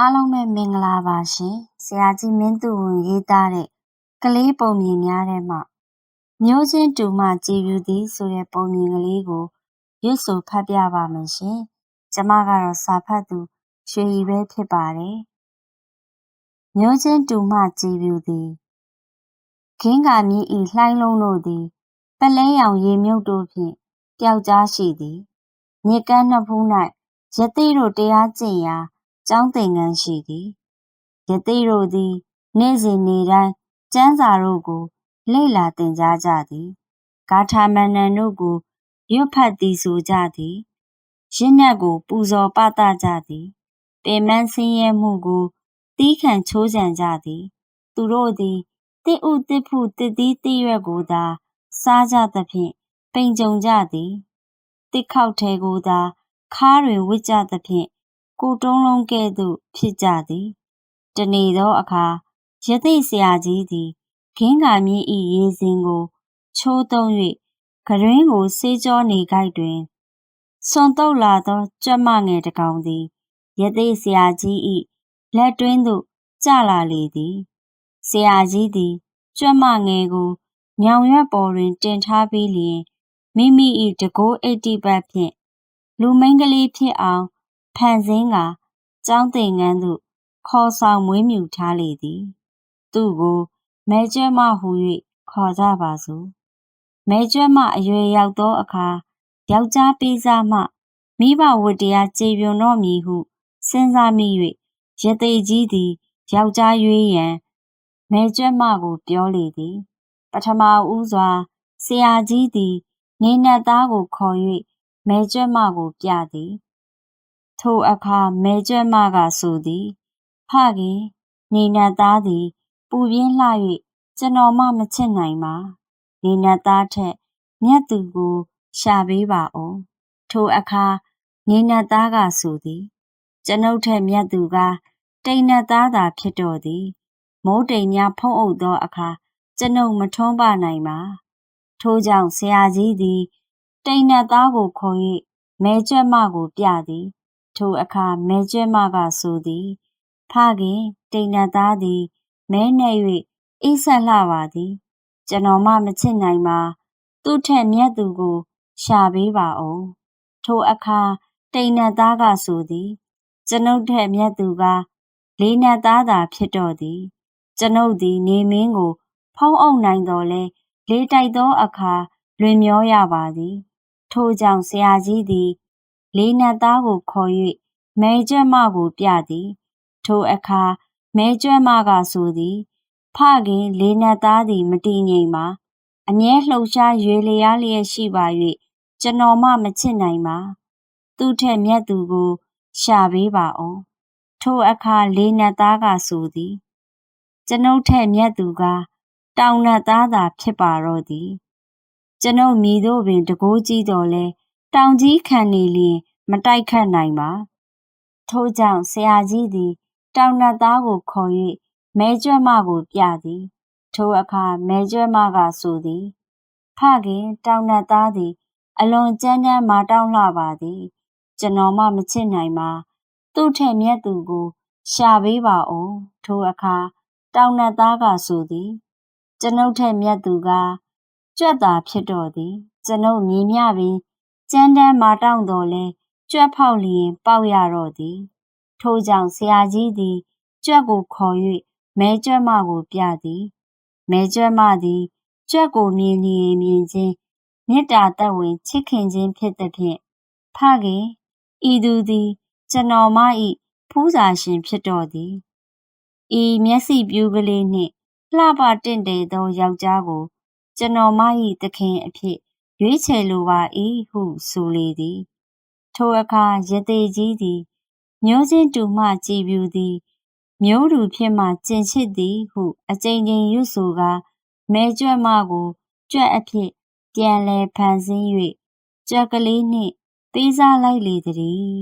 အားလုံးပဲမင်္ဂလာပါရှင်ဆရာကြီးမင်းသူဝင်ရေးသားတဲ့ကလေးပုံမြင်များထဲမှာမျိုးချင်းတူမှကြည်ပြူသည်ဆိုတဲ့ပုံမြင်ကလေးကိုရွတ်ဆိုဖတ်ပြပါမယ်ရှင်ကျမကတော့စာဖတ်သူရွှေရီပဲဖြစ်ပါတယ်မျိုးချင်းတူမှကြည်ပြူသည်ခင်းကမြည်ဤလှိုင်းလုံးတို့သည်ပလဲရောင်ရေမြုပ်တို့ဖြင့်ပျောက်ကြားရှိသည်မြစ်ကမ်းနှစ်ဖူး၌ရတိတို့တရားကျင့်ရာ ကျောင်းသင်ခန်းရှိသည်။ယသိတို့သည်နေ့စဉ်နေ့တိုင်းကျမ်းစာတို့ကိုလေ့လာသင်ကြားကြသည်။ဂါထာမဏ္ဍန်တို့ကိုရွတ်ဖတ်သီဆိုကြသည်။ယဉ်နက်ကိုပူဇော်ပသကြသည်။ပင်ပန်းဆင်းရဲမှုကိုသည်းခံချိုးချံကြသည်။သူတို့သည်သစ်ဥသစ်ဖုသစ်သီးသစ်ရွက်ကိုသာ စားကြသဖြင့်ပိန်ကြုံကြသည်။သစ်ခေါက်ထဲကိုသာခါးတွင်ဝတ်ကြသဖြင့် ကိုတုံးလုံးကဲ့သို့ ဖြစ်ကြသည်။တနေ့သောအခါ ရသေ့ဆရာကြီးသည်ခင်းကာမြင့်ဤရေစင်ကို ချိုးသုံး၍ကရွင်းကို ဆေးကြောနေကြိုက်တွင် စွန်တုတ်လာသော ကြွက်မငယ်တကောင်သည် ရသေ့ဆရာကြီး၏လက်တွင်းသို့ ကျလာလေသည်။ဆရာကြီးသည် ကြွက်မငယ်ကိုညောင်ရွက်ပေါ်တွင် တင်ထားပြီးလျင် မိမိ၏တကိုးအိတ်တိပတ်ဖြင့် လူမိန်းကလေးဖြစ်အောင် ဖန်ဆင်းကာကျောင်းသင်ခန်းသို့ခေါ်ဆောင်မွေးမြူထားလေသည်။သူ့ကိုမဲကျွမ်းမဟူ၍ခေါ်ကြပါစို့။မဲကျွမ်းမအရွယ်ရောက်သောအခါယောက်ျားပေးစားမှမိဘဝတ္တရားကျေပွန်တော့မည်ဟုစဉ်းစားမိ၍ရသေးကြီးသည်ယောက်ျားရွေးရန်မဲကျွမ်းမကိုပြောလေသည်။ပထမဦးစွာဆရာကြီးသည် နေနတ်သားကိုခေါ်၍မဲကျွမ်းမကိုပြသည် ထိုအခါမဲကျွမ်းမကဆိုသည်ဖခင်နေနတ်သားသည် ပူပြင်းလှ၍ကျွန်တော်မှမချစ်နိုင်ပါနေနတ်သားထက်မြတ်သူကို ရှာပေးပါဦးထိုအခါနေနတ်သားကဆိုသည်ကျွန်ုပ်ထက်မြတ်သူကတိန်နတ်သားသာဖြစ်တော်သည် မိုးတိမ်များဖုံးအုပ်သောအခါကျွန်ုပ်မထွန်းပနိုင်ပါထို့ကြောင့်ဆရာကြီးသည်တိန်နတ်သားကိုခေါ်၍မဲကျွတ်မကိုပြသည် ထိုအခါမဲကျွဲမကဆိုသည်ဖခင်တိန်နတ်သားသည်မဲနဲ့၍အိဆက်လှပါသည်ကျွန်တော်မှမချစ်နိုင်ပါသူ့ထက်မြတ်သူကို ရှာပေးပါအောင်ထိုအခါတိန်နတ်သားကဆိုသည်ကျွန်ုပ်ထက်မြတ်သူကလေးနတ်သားသာဖြစ်တော်သည်ကျွန်ုပ်သည်နေမင်းကို ဖုံးအုပ်နိုင်တော်လဲလေးတိုက်သောအခါလွင်မျောရပါသည် ထို့ကြောင့်ဆရာကြီးသည် လေးနတ်သားကိုခေါ်၍မဲကျွမ်းမကိုပြသည် ထိုအခါမဲကျွမ်းမကဆိုသည် ဖခင်လေးနတ်သားသည် မတည်ငြိမ်ပါအမြဲလှုပ်ရှားရွေလျားလျက်ရှိပါ၍ကျွန်တော်မှမချစ်နိုင်ပါသူ့ထက်မြတ်သူကို ရှာပေးပါအောင်ထိုအခါလေးနတ်သားကဆိုသည်ကျွန်ုပ်ထက်မြတ်သူကတောင်နတ်သားသာဖြစ်ပါတော့သည် ကျွန်ုပ်မိတို့ပင်တကိုးကြီးတော်လဲ တောင်ကြီးခံနေလျင် မတိုက်ခတ်နိုင်ပါထို့ကြောင့်ဆရာကြီးသည် တောင်နတ်သားကိုခေါ်၍မဲကျွတ်မကိုပြသည်ထိုအခါမဲကျွတ်မကဆိုသည် ဖခင်တောင်နတ်သားသည် အလွန်ကြမ်းတမ်းမာတောင်းလှပါသည် ကျွန်တော်မှမချစ်နိုင်ပါသူ့ထက်မြတ်သူကို ရှာပေးပါဦးထိုအခါတောင်နတ်သားကဆိုသည် ကျွန်ုပ်ထက်မြတ်သူကကြွက်သာဖြစ်တော်သည် ကျွန်ုပ်မြင်မြပင် ကြမ်းတမ်းမာတောင့်တော်လဲကြွက်ဖောက်လျင် ပေါက်ရတော့သည်ထို့ကြောင့်ဆရာကြီးသည် ကြွက်ကိုခေါ်၍မဲကြွက်မကိုပြသည်မဲကြွက်မသည်ကြွက်ကိုမြင်လျင်မြင်ချင်းမေတ္တာသက်ဝင်ချစ်ခင်ခြင်းဖြစ်သဖြင့်ဖခင်ဤသူသည် ကျွန်တော်မ၏ဖူးစာရှင်ဖြစ်တော်သည်ဤမျက်စိပြူးကလေးနှင့်လှပတင့်တယ်သောယောက်ျားကို ကျွန်တော်မ၏သခင်အဖြစ် ရွေးချယ်လိုပါ၏ဟုဆိုလေသည်ထိုအခါရသေးကြီးသည်မျိုးချင်းတူမှကြည်ပြူသည် မျိုးတူဖြစ်မှကျင်ချစ်သည်ဟု အကြိမ်ကြိမ်ရွတ်ဆိုကာမဲကြွက်မကို ကြွက်အဖြစ်ပြန်လဲဖန်ဆင်း၍ကြွက်ကလေးနှင့်ပေးစားလိုက်လေသည်